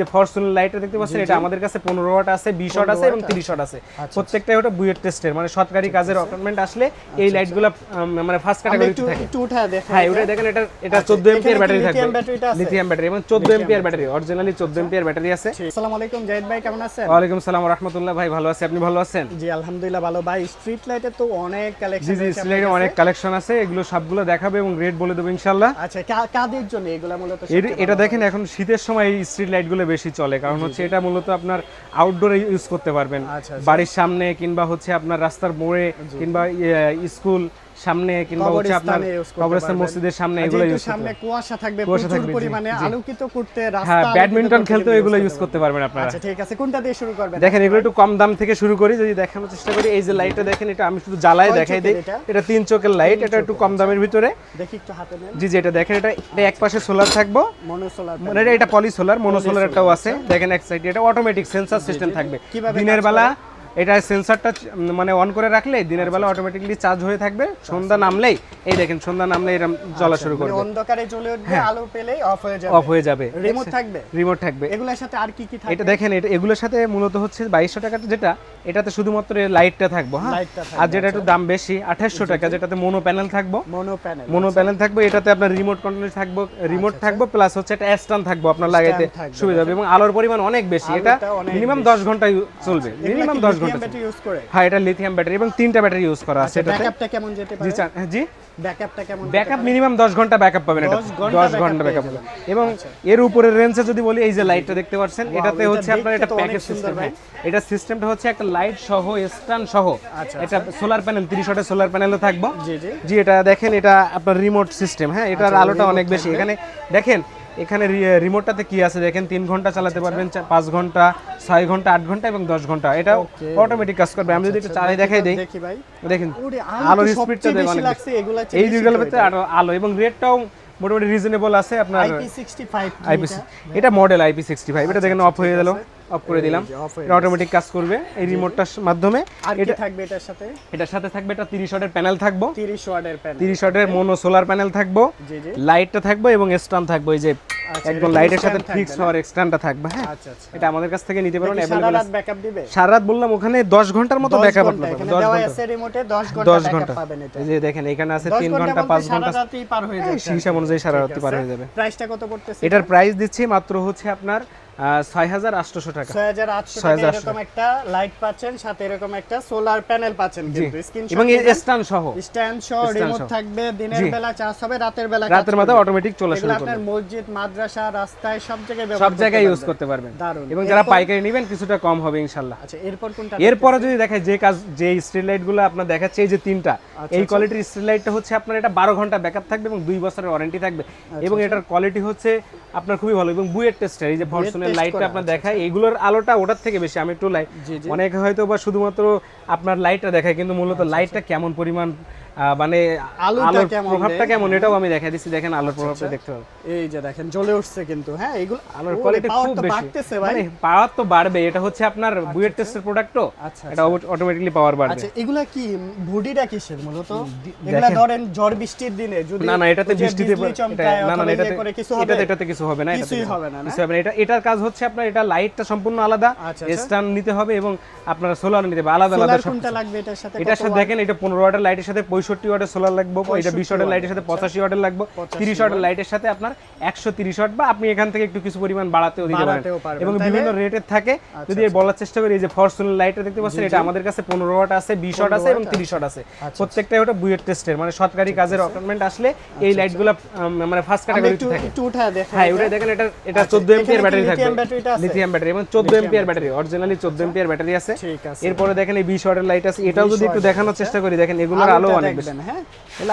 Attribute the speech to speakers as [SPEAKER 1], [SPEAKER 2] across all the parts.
[SPEAKER 1] যে ফরচুনার লাইটটা দেখতে পাচ্ছেন এটা আমাদের কাছে পনেরো ওয়াট আছে বিশ ওয়াট আছে এবং তিরিশ ওয়াট আছে। প্রত্যেকটাই ওটা বুয়েট টেস্টের মানে সরকারি কাজের অপার্টমেন্ট আসলে এই লাইটগুলো মানে ফার্স্ট ক্যাটাগরি থাকে।
[SPEAKER 2] একটু উঠা দেখেন
[SPEAKER 1] হ্যাঁ ওটা দেখেন এটা এটা
[SPEAKER 2] আচ্ছা,
[SPEAKER 1] 14 এম্পিয়ার ব্যাটারি থাকবে।
[SPEAKER 2] আছে?
[SPEAKER 1] লিথিয়াম ব্যাটারি এবং 14 ampere battery originally 14 ampere battery আছে।
[SPEAKER 2] আসসালামু আলাইকুম জাহিদ ভাই কেমন আছেন?
[SPEAKER 1] ওয়ালাইকুম সালাম রাহমাতুল্লাহ ভাই ভালো আছি আপনি ভালো আছেন?
[SPEAKER 2] জি আলহামদুলিল্লাহ ভালো। ভাই স্ট্রিট লাইটের তো অনেক কালেকশন
[SPEAKER 1] জি স্লাইডে অনেক কালেকশন আছে এগুলো সবগুলো দেখাবে এবং রেট বলে দেবো ইনশাআল্লাহ।
[SPEAKER 2] আচ্ছা কাদের জন্য এগুলা মূলত
[SPEAKER 1] এটা দেখেন এখন শীতের সময় এই স্ট্রিট লাইট গুলো বেশি চলে কারণ হচ্ছে এটা মূলত আপনার আউটডোরে ইউজ করতে পারবেন।
[SPEAKER 2] আচ্ছা, আচ্ছা।
[SPEAKER 1] বাড়ির সামনে কিংবা হচ্ছে আপনার রাস্তার মোড়ে কিংবা ইয়ে, স্কুল সামনে কিংবা হচ্ছে আপনার
[SPEAKER 2] কবরস্থানে
[SPEAKER 1] মসজিদের সামনে এগুলো ইউজ
[SPEAKER 2] সামনে কুয়াশা থাকবে প্রচুর পরিমাণে আলোকিত করতে রাস্তা
[SPEAKER 1] হ্যাঁ ব্যাডমিন্টন
[SPEAKER 2] use
[SPEAKER 1] এগুলো ইউজ করতে পারবেন আপনারা।
[SPEAKER 2] আচ্ছা ঠিক আছে কোনটা দিয়ে শুরু করবেন?
[SPEAKER 1] দেখেন এগুলো একটু কম দাম থেকে শুরু করি যদি দেখানোর চেষ্টা করি। এই যে লাইটটা দেখেন এটা আমি শুধু জ্বালায় দেখাই দিই।
[SPEAKER 2] এটা?
[SPEAKER 1] এটা তিন চোখের লাইট এটা একটু কম দামের ভিতরে।
[SPEAKER 2] দেখি একটু হাতে নেন।
[SPEAKER 1] জি যেটা দেখেন এটা এটা এক পাশে সোলার থাকব।
[SPEAKER 2] মনোসোলার
[SPEAKER 1] মানে এটা- এটা পলি সোলার মনো সোলার একটাও আছে। দেখেন এক সাইডে এটা অটোমেটিক সেন্সর সিস্টেম থাকবে। দিনের বেলা এটা সেন্সরটা মানে অন করে রাখলে দিনের বেলা অটোমেটিকলি চার্জ হয়ে থাকবে। সন্ধ্যা নামলেই এই দেখেন সন্ধ্যা নামলেই এরকম জ্বলা শুরু
[SPEAKER 2] মানে
[SPEAKER 1] করবে।
[SPEAKER 2] অন্ধকারে জ্বলে উঠবে
[SPEAKER 1] হ্যাঁ।
[SPEAKER 2] আলো পেলেই অফ হয়ে যাবে।
[SPEAKER 1] অফ হয়ে যাবে।
[SPEAKER 2] রিমোট থাকবে?
[SPEAKER 1] রিমোট থাকবে।
[SPEAKER 2] এগুলোর সাথে আর কি কি থাকবে?
[SPEAKER 1] এটা দেখেন এটা এগুলোর সাথে মূলত হচ্ছে বাইশশো টাকাটা যেটা এটাতে শুধুমাত্র লাইটটা থাকব হ্যাঁ? আর যেটা একটু দাম বেশি আঠাশশো টাকা যেটাতে মোনো প্যানেল থাকব।
[SPEAKER 2] মনো প্যানেল
[SPEAKER 1] মোনো প্যানেল থাকবে এটাতে আপনার রিমোট কন্ট্রোল থাকব রিমোট থাকব প্লাস হচ্ছে একটা স্ট্যান্ড থাকব আপনার লাগাইতে
[SPEAKER 2] আচ্ছা,
[SPEAKER 1] সুবিধা হবে এবং আলোর পরিমাণ অনেক বেশি এটা মিনিমাম দশ ঘণ্টা চলবে। মিনিমাম দশ ঘণ্টা
[SPEAKER 2] ব্যাটারি ইউজ করে?
[SPEAKER 1] হ্যাঁ এটা লিথিয়াম ব্যাটারি এবং তিনটা ব্যাটারি ইউজ করা আছে এটাতে।
[SPEAKER 2] ব্যাকআপটা কেমন যেতে পারে?
[SPEAKER 1] জি
[SPEAKER 2] ব্যাকআপটা কেমন
[SPEAKER 1] ব্যাকআপ মিনিমাম দশ ঘণ্টা ব্যাকআপ পাবেন এটা।
[SPEAKER 2] 10 ঘণ্টা
[SPEAKER 1] দশ
[SPEAKER 2] ঘণ্টা
[SPEAKER 1] ব্যাকআপ। এবং এর উপরের রেঞ্জে যদি বলি এই যে লাইটটা দেখতে পাচ্ছেন এটাতে হচ্ছে আপনার এটা প্যাকেজ সিস্টেম এটা সিস্টেমটা হচ্ছে একটা লাইট সহ স্ট্যান্ড সহ।
[SPEAKER 2] আচ্ছা,
[SPEAKER 1] এটা সোলার প্যানেল 30 ওয়াটের সোলার প্যানেলও থাকব।
[SPEAKER 2] জি জি।
[SPEAKER 1] এটা দেখেন এটা আপনার রিমোট সিস্টেম হ্যাঁ এটার
[SPEAKER 2] আচ্ছা,
[SPEAKER 1] আলোটা অনেক বেশি। এখানে দেখেন এখানে রিমোটটাতে কি আছে? দেখেন তিন ঘণ্টা চালাতে পারবেন পাঁচ ঘণ্টা ছয় ঘণ্টা আট ঘণ্টা এবং দশ ঘণ্টা। এটা অটোমেটিক কাজ করবে। আমি যদি একটু চালাই দেখাই দিই।
[SPEAKER 2] দেখি
[SPEAKER 1] দেখেন আলোর
[SPEAKER 2] আলো
[SPEAKER 1] স্পিডটা এই দুইগুলোর ভিতরে আলো এবং রেটটাও মোটামুটি রিজনেবল আছে আপনার
[SPEAKER 2] IP65
[SPEAKER 1] আইপি এটা মডেল আইপি সিক্সটি ফাইভ এটা দেখেন অফ হয়ে গেল। অফ করে দিলাম। এটা অটোমেটিক কাজ করবে এই রিমোটটার মাধ্যমে।
[SPEAKER 2] আর কি থাকবে এটার সাথে?
[SPEAKER 1] এটার সাথে থাকবে এটা তিরিশ ওয়াটের প্যানেল থাকব।
[SPEAKER 2] 30 ওয়াটের প্যানেল।
[SPEAKER 1] তিরিশ ওয়াটের মোনো সোলার প্যানেল থাকব।
[SPEAKER 2] জি জি।
[SPEAKER 1] লাইটটা থাকবে এবং স্ট্যান্ড থাকবে। ওই যে
[SPEAKER 2] আচ্ছা,
[SPEAKER 1] একদম লাইটের সাথে ফিক্স হওয়ার এক্সট্যান্ডটা থাকবে হ্যাঁ?
[SPEAKER 2] আচ্ছা আচ্ছা।
[SPEAKER 1] এটা আমাদের কাছ থেকে নিতে পারবেন
[SPEAKER 2] কি সারা রাত ব্যাকআপ দিবে?
[SPEAKER 1] সারা রাত বললাম ওখানে দশ ঘণ্টার মতো ব্যাকআপ
[SPEAKER 2] ঘণ্টা,
[SPEAKER 1] আপনার
[SPEAKER 2] এখানে দেওয়া
[SPEAKER 1] ঘণ্টা।
[SPEAKER 2] আছে রিমোটে 10
[SPEAKER 1] ঘণ্টা
[SPEAKER 2] ব্যাকআপ
[SPEAKER 1] ঘণ্টা।
[SPEAKER 2] পাবেন এটা।
[SPEAKER 1] এই যে দেখেন এখানে আছে
[SPEAKER 2] 10
[SPEAKER 1] তিন ঘণ্টা
[SPEAKER 2] ঘণ্টা
[SPEAKER 1] পাঁচ
[SPEAKER 2] সারা রাতই পার হয়ে
[SPEAKER 1] যাবে হিসাব অনুযায়ী সারা রাতই পার হয়ে যাবে।
[SPEAKER 2] প্রাইসটা কত পড়তেছে?
[SPEAKER 1] এটার প্রাইস দিচ্ছি মাত্র হচ্ছে আপনার ছয় হাজার আটশোশো টাকা।
[SPEAKER 2] 6800
[SPEAKER 1] ছয়
[SPEAKER 2] টাকা
[SPEAKER 1] হাজার
[SPEAKER 2] এরকম একটা লাইট পাচ্ছেন সাথে এরকম একটা সোলার প্যানেল পাচ্ছেন কিন্তু। স্ক্রিনশট
[SPEAKER 1] এবং স্ট্যান্ড সহ।
[SPEAKER 2] স্ট্যান্ড সহ রিমোট থাকবে দিনের বেলা চার্জ হবে রাতের বেলা
[SPEAKER 1] রাতের অটোমেটিক চলে করবে
[SPEAKER 2] আপনার মসজিদ মাদ্রাসা রাস্তায় সব জায়গায়
[SPEAKER 1] সব জায়গায় ইউজ করতে পারবেন। এবং যারা পাইকারি নেবেন কিছুটা কম হবে ইনশাল্লাহ
[SPEAKER 2] আচ্ছা এরপর কোনটা
[SPEAKER 1] এরপরে যদি দেখেন যে কাজ যে স্ট্রিট লাইটগুলো আপনার দেখাচ্ছে এই যে তিনটা
[SPEAKER 2] আচ্ছা,
[SPEAKER 1] এই কোয়ালিটির স্ট্রিট লাইটটা হচ্ছে আপনার এটা বারো ঘণ্টা ব্যাকআপ থাকবে এবং দুই বছরের ওয়ারেন্টি থাকবে।
[SPEAKER 2] আচ্ছা,
[SPEAKER 1] এবং এটার কোয়ালিটি হচ্ছে আপনার খুবই ভালো এবং বুয়েট টেস্টের এই যে
[SPEAKER 2] test
[SPEAKER 1] লাইটটা আপনার দেখায় এগুলোর আলোটা ওটার থেকে বেশি আমি একটু লাইট। অনেকে হয়তো বা শুধুমাত্র আপনার লাইটটা দেখায় কিন্তু মূলত লাইটটা কেমন পরিমাণ মানে আলোর প্রভাবটা কেমন? এটাও আমি দেখাই দিচ্ছি দেখেন আলোর প্রভাবটা দেখতে হবে।
[SPEAKER 2] এই যে দেখেন জ্বলে উঠছে কিন্তু হ্যাঁ? এগুলো
[SPEAKER 1] আলোর কোয়ালিটি খুব বেশি।
[SPEAKER 2] বাড়তেছে ভাই।
[SPEAKER 1] মানে পাওয়ার তো বাড়বে এটা হচ্ছে আপনার বুয়েট টেস্টের প্রোডাক্ট তো।
[SPEAKER 2] আচ্ছা,
[SPEAKER 1] এটা অটোমেটিকলি পাওয়ার বাড়বে।
[SPEAKER 2] আচ্ছা এগুলা কি বডিটা কিসের মূলত? এগুলা ধরেন ঝড় বৃষ্টির দিনে যদি
[SPEAKER 1] না না এটাতে
[SPEAKER 2] যে
[SPEAKER 1] বৃষ্টিতে এটা- না না
[SPEAKER 2] ইয়ে
[SPEAKER 1] এটাতে
[SPEAKER 2] করে কিছু হবে
[SPEAKER 1] এটাতে এটাতে কিছু হবে না
[SPEAKER 2] কিছুই
[SPEAKER 1] কিছু
[SPEAKER 2] হবে না?
[SPEAKER 1] কিছু হবে না। এটা এটার কাজ হচ্ছে আপনার এটা লাইটটা সম্পূর্ণ আলাদা
[SPEAKER 2] আচ্ছা, আচ্ছা।
[SPEAKER 1] স্ট্যান্ড নিতে হবে এবং আপনার সোলার নিতে হবে আলাদা আলাদা সব
[SPEAKER 2] কোনটা লাগবে এটার সাথে?
[SPEAKER 1] এটার সাথে দেখেন এটা পনেরো ওয়াটের লাইটের সাথে পঁয়ষট্টি ওয়াটের সোলার লাগবে এটা বিশ ওয়াটের লাইটের সাথে পঁচাশি ওয়াটের লাগবে তিরিশ ওয়াটের লাইটের সাথে আপনার একশো তিরিশ ওয়াট বা আপনি এখান থেকে একটু কিছু পরিমাণ বাড়াতেও দিতে পারেন। এবং
[SPEAKER 2] আচ্ছা,
[SPEAKER 1] বিভিন্ন রেটের থাকে। যদি বলার চেষ্টা করি এই যে ফরচুনার লাইটটা দেখতে পাচ্ছেন এটা আমাদের কাছে পনেরো ওয়াট আছে বিশ ওয়াট আছে এবং তিরিশ ওয়াট আছে।
[SPEAKER 2] আচ্ছা,
[SPEAKER 1] প্রত্যেকটাই ওটা বুয়েট টেস্টের মানে সরকারি কাজের অপার্টমেন্ট আসলে এই লাইটগুলো মানে ফার্স্ট ক্যাটাগরি থাকে।
[SPEAKER 2] একটু উঠায় দেখেন
[SPEAKER 1] হ্যাঁ ওটা দেখেন এটা এটা
[SPEAKER 2] আচ্ছা,
[SPEAKER 1] 14 এম্পিয়ার
[SPEAKER 2] এখানে
[SPEAKER 1] ব্যাটারি থাকবে। লিথিয়াম ব্যাটারি এবং 14 ampere battery originally 14 ampere battery আছে। এরপরে দেখেন এই 20 ওয়াটের লাইট আছে এটাও যদি একটু দেখানোর চেষ্টা করি দেখেন এগুলোর আলো অনেক। বেশি।
[SPEAKER 2] হ্যাঁ?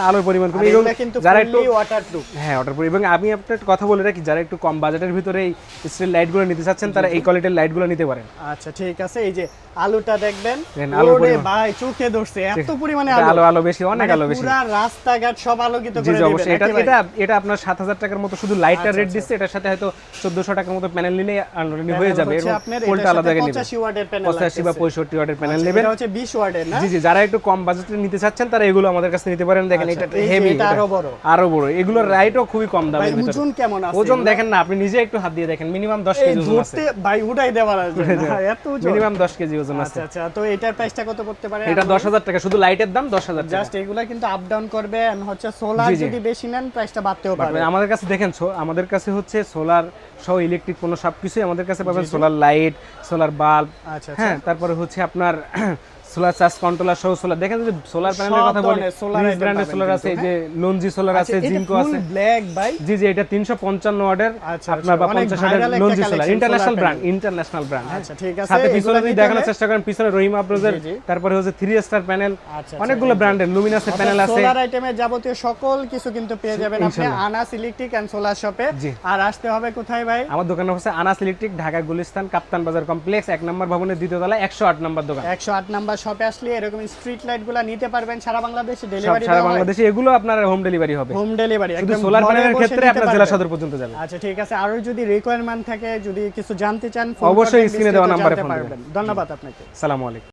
[SPEAKER 1] আলোর পরিমাণ
[SPEAKER 2] আর
[SPEAKER 1] এবং যারা একটু
[SPEAKER 2] ওয়াটারপ্রুফ
[SPEAKER 1] হ্যাঁ করি এবং আমি আপনার কথা বলে রাখি যারা একটু কম বাজেটের ভিতরে এই স্টিল লাইটগুলো নিতে চাচ্ছেন তারা এই কোয়ালিটির লাইটগুলো নিতে পারেন।
[SPEAKER 2] আচ্ছা ঠিক আছে। এই যে আলুটা দেখবেন ওরে ভাই চোখে ধরছে এত পরিমাণে আলো।
[SPEAKER 1] আলো আলো বেশি অনেক
[SPEAKER 2] মানে
[SPEAKER 1] আলো বেশি।
[SPEAKER 2] পুরা রাস্তাঘাট সব আলোকিত করে দিবেন
[SPEAKER 1] এটা এটা এটা আপনার সাত হাজার টাকার মতো শুধু লাইটটা
[SPEAKER 2] আচ্ছা,
[SPEAKER 1] রেট দিচ্ছে এটার সাথে হয়তো চোদ্দশো টাকার মতো প্যানেল নিলে আনলোডিং হয়ে যাবে পোলটা আলাদা
[SPEAKER 2] সাথে
[SPEAKER 1] নেবে।
[SPEAKER 2] 85 ওয়াটের প্যানেল
[SPEAKER 1] পঁচাশি বা পঁয়ষট্টি ওয়াটের প্যানেল নেবেন।
[SPEAKER 2] এটা হচ্ছে 20 ওয়াটের না?
[SPEAKER 1] জি জি যারা একটু কম বাজেটে নিতে চাচ্ছেন তারা এগুলো এগুলো আমাদের কাছে নিতে পারেন। দেখেন এটা
[SPEAKER 2] আচ্ছা,
[SPEAKER 1] হেভি
[SPEAKER 2] এটা আরও বড়।
[SPEAKER 1] আরও বড়। এগুলোর রাইটও খুবই কম দামের ভিতরে।
[SPEAKER 2] ওজন কেমন আছে
[SPEAKER 1] ওজন দেখেন না আপনি নিজে একটু হাত দিয়ে দেখেন মিনিমাম 10 কেজি ওজন আছে।
[SPEAKER 2] ভাই উঠাই দেওয়ার আছে এত ওজন
[SPEAKER 1] মিনিমাম 10 কেজি ওজন আছে।
[SPEAKER 2] আচ্ছা আচ্ছা তো এটার প্রাইসটা কত পড়তে পারে
[SPEAKER 1] এটা 10000 টাকা শুধু লাইটের দাম 10000 টাকা।
[SPEAKER 2] জাস্ট এগুলা কিন্তু আপ ডাউন করবে and হচ্ছে সোলার। যদি বেশি নেন প্রাইসটা বাড়তেও পারে।
[SPEAKER 1] আমাদের কাছে দেখেন আমাদের কাছে হচ্ছে সোলার সহ ইলেকট্রিক কোনো সবকিছুই আমাদের কাছে পাবেন। সোলার লাইট সোলার বাল্ব
[SPEAKER 2] আচ্ছা।
[SPEAKER 1] হ্যাঁ তারপরে হচ্ছে আপনার সোলার চার্জ কন্ট্রোলার সহ সোলার। দেখেন যদি সোলার প্যানেলের কথা বলি
[SPEAKER 2] item
[SPEAKER 1] ব্র্যান্ডের সোলার আছে এই যে লঞ্জি সোলার আছে জিঙ্কো আছে।
[SPEAKER 2] ব্ল্যাক ভাই।
[SPEAKER 1] জি জি এটা 355 ওয়াটের
[SPEAKER 2] আচ্ছা,
[SPEAKER 1] আপনার বা
[SPEAKER 2] আচ্ছা,
[SPEAKER 1] 50
[SPEAKER 2] viral
[SPEAKER 1] ওয়াটের Longi solar international brand international brand
[SPEAKER 2] আচ্ছা ঠিক আছে
[SPEAKER 1] সাথে পিছনে যদি দেখানোর চেষ্টা করেন পিছনে রহিম
[SPEAKER 2] জি।
[SPEAKER 1] তারপরে হচ্ছে 3 স্টার প্যানেল
[SPEAKER 2] আচ্ছা,
[SPEAKER 1] অনেকগুলো ব্র্যান্ডের লুমিনাসের প্যানেল আছে।
[SPEAKER 2] সোলার আইটেমের যাবতীয় সকল কিছু কিন্তু পেয়ে যাবেন আপনি আনাস ইলেকট্রিক এন্ড সোলার শপে আর আসতে হবে কোথায় ভাই?
[SPEAKER 1] আমার দোকান হচ্ছে আনাস ইলেকট্রিক ঢাকা গুলিস্তান কাপ্তান বাজার কমপ্লেক্স এক নম্বর ভবনের দ্বিতীয় তলা একশো আট নম্বর দোকান।
[SPEAKER 2] একশো আট নাম্বার শপে আসলে এরকম স্ট্রিট লাইটগুলা নিতে পারবেন সারা বাংলাদেশে ডেলিভারি
[SPEAKER 1] সারা বাংলাদেশে এগুলো আপনার হোম ডেলিভারি হবে।
[SPEAKER 2] হোম ডেলিভারি
[SPEAKER 1] শুধু সোলার প্যানেলের ক্ষেত্রে আপনার জেলা সদর পর্যন্ত যাবে।
[SPEAKER 2] আচ্ছা ঠিক আছে। আর যদি রিকোয়ারমেন্ট থাকে যদি কিছু জানতে চান
[SPEAKER 1] অবশ্যই স্ক্রিনে দেওয়া নাম্বারে ফোন
[SPEAKER 2] করবেন ধন্যবাদ আপনাকে।
[SPEAKER 1] আসসালামু আলাইকুম।